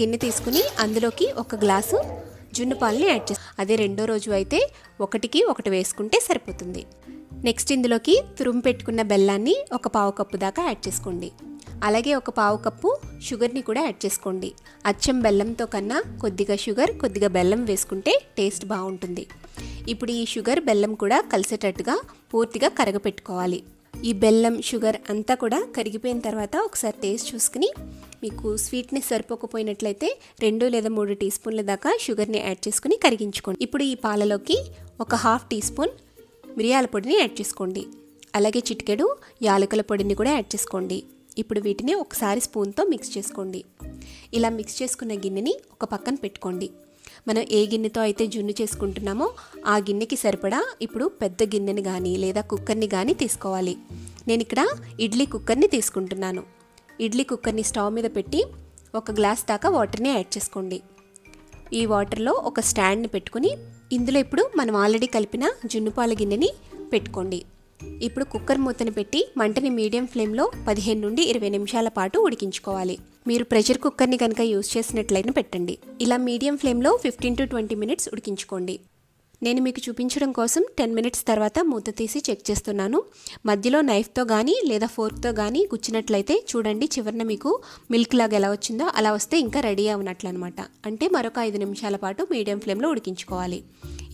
గిన్నె తీసుకుని అందులోకి ఒక గ్లాసు జున్ను పాలని యాడ్ చేసి అదే రెండో రోజు అయితే ఒకటికి ఒకటి వేసుకుంటే సరిపోతుంది. నెక్స్ట్ ఇందులోకి తురుము పెట్టుకున్న బెల్లాన్ని ఒక పావు కప్పు దాకా యాడ్ చేసుకోండి. అలాగే ఒక పావు కప్పు షుగర్ని కూడా యాడ్ చేసుకోండి. అచ్చం బెల్లంతో కన్నా కొద్దిగా షుగర్ కొద్దిగా బెల్లం వేసుకుంటే టేస్ట్ బాగుంటుంది. ఇప్పుడు ఈ షుగర్ బెల్లం కూడా కలిసేటట్టుగా పూర్తిగా కరగపెట్టుకోవాలి. ఈ బెల్లం షుగర్ అంతా కూడా కరిగిపోయిన తర్వాత ఒకసారి టేస్ట్ చూసుకుని మీకు స్వీట్నెస్ సరిపోకపోయినట్లయితే రెండు లేదా మూడు టీ స్పూన్ల దాకా షుగర్ని యాడ్ చేసుకుని కరిగించుకోండి. ఇప్పుడు ఈ పాలలోకి ఒక హాఫ్ టీ స్పూన్ మిరియాల పొడిని యాడ్ చేసుకోండి. అలాగే చిటికెడు యాలకుల పొడిని కూడా యాడ్ చేసుకోండి. ఇప్పుడు వీటిని ఒకసారి స్పూన్తో మిక్స్ చేసుకోండి. ఇలా మిక్స్ చేసుకున్న గిన్నెని ఒక పక్కన పెట్టుకోండి. మనం ఏ గిన్నెతో అయితే జున్ను చేసుకుంటున్నామో ఆ గిన్నెకి సరిపడా ఇప్పుడు పెద్ద గిన్నెని కానీ లేదా కుక్కర్ని కానీ తీసుకోవాలి. నేను ఇక్కడ ఇడ్లీ కుక్కర్ని తీసుకుంటున్నాను. ఇడ్లీ కుక్కర్ని స్టవ్ మీద పెట్టి ఒక గ్లాస్ దాకా వాటర్ని యాడ్ చేసుకోండి. ఈ వాటర్లో ఒక స్టాండ్ని పెట్టుకుని ఇందులో ఇప్పుడు మనం ఆల్రెడీ కలిపిన జున్నుపాల గిన్నెని పెట్టుకోండి. ఇప్పుడు కుక్కర్ మూతని పెట్టి మంటని మీడియం ఫ్లేమ్లో పదిహేను నుండి ఇరవై నిమిషాల పాటు ఉడికించుకోవాలి. మీరు ప్రెషర్ కుక్కర్ని కనుక యూస్ చేసినట్లయితే పెట్టండి. ఇలా మీడియం ఫ్లేమ్లో ఫిఫ్టీన్ టు ట్వంటీ మినిట్స్ ఉడికించుకోండి. నేను మీకు చూపించడం కోసం టెన్ మినిట్స్ తర్వాత మూత తీసి చెక్ చేస్తున్నాను. మధ్యలో నైఫ్తో కానీ లేదా ఫోర్క్తో కానీ గుచ్చినట్లయితే చూడండి చివరిన మీకు మిల్క్ లాగా ఎలా వచ్చిందో అలా వస్తే ఇంకా రెడీ అవునట్లు అనమాట అంటే మరొక ఐదు నిమిషాల పాటు మీడియం ఫ్లేమ్లో ఉడికించుకోవాలి.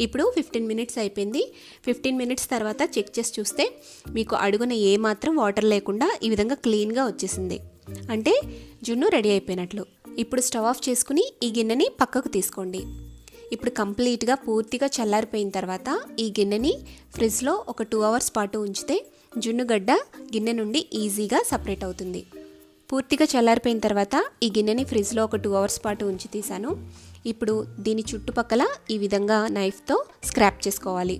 ఇప్పుడు ఫిఫ్టీన్ మినిట్స్ అయిపోయింది. ఫిఫ్టీన్ మినిట్స్ తర్వాత చెక్ చేసి చూస్తే మీకు అడుగున ఏమాత్రం వాటర్ లేకుండా ఈ విధంగా క్లీన్గా వచ్చేసింది. అంటే జున్ను రెడీ అయిపోయినట్లు. ఇప్పుడు స్టవ్ ఆఫ్ చేసుకుని ఈ గిన్నెని పక్కకు తీసుకోండి. ఇప్పుడు కంప్లీట్గా పూర్తిగా చల్లారిపోయిన తర్వాత ఈ గిన్నెని ఫ్రిడ్జ్లో ఒక టూ అవర్స్ పాటు ఉంచితే జున్నుగడ్డ గిన్నె నుండి ఈజీగా సపరేట్ అవుతుంది. పూర్తిగా చల్లారిపోయిన తర్వాత ఈ గిన్నెని ఫ్రిడ్జ్లో ఒక టూ అవర్స్ పాటు ఉంచి తీసాను ఇప్పుడు దీని చుట్టుపక్కల ఈ విధంగా నైఫ్తో స్క్రాప్ చేసుకోవాలి.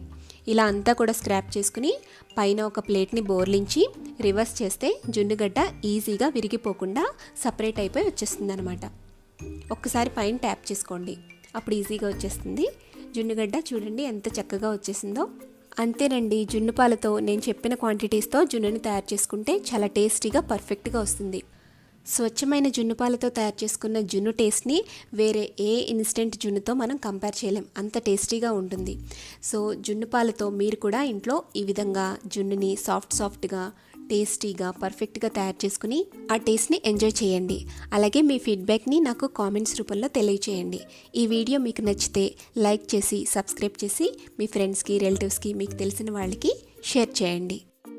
ఇలా అంతా కూడా స్క్రాప్ చేసుకుని పైన ఒక ప్లేట్ని బోర్లించి రివర్స్ చేస్తే జున్నుగడ్డ ఈజీగా విరిగిపోకుండా సపరేట్ అయిపోయి వచ్చేస్తుంది అనమాట ఒక్కసారి పైన ట్యాప్ చేసుకోండి. అప్పుడు ఈజీగా వచ్చేస్తుంది. జున్నుగడ్డ చూడండి ఎంత చక్కగా వచ్చేసిందో. అంతేనండి జున్ను పాలతో నేను చెప్పిన క్వాంటిటీస్తో జున్నుని తయారు చేసుకుంటే చాలా టేస్టీగా పర్ఫెక్ట్గా వస్తుంది. స్వచ్ఛమైన జున్ను పాలతో తయారు చేసుకున్న జున్ను టేస్ట్ని వేరే ఏ ఇన్స్టెంట్ జున్నుతో మనం కంపేర్ చేయలేం. అంత టేస్టీగా ఉంటుంది. సో జున్ను పాలతో మీరు కూడా ఇంట్లో ఈ విధంగా జున్నుని సాఫ్ట్ సాఫ్ట్గా టేస్టీగా పర్ఫెక్ట్గా తయారు చేసుకుని ఆ టేస్ట్ని ఎంజాయ్ చేయండి. అలాగే మీ ఫీడ్బ్యాక్ని నాకు కామెంట్స్ రూపంలో తెలియచేయండి. ఈ వీడియో మీకు నచ్చితే లైక్ చేసి సబ్స్క్రైబ్ చేసి మీ ఫ్రెండ్స్కి రిలేటివ్స్కి మీకు తెలిసిన వాళ్ళకి షేర్ చేయండి.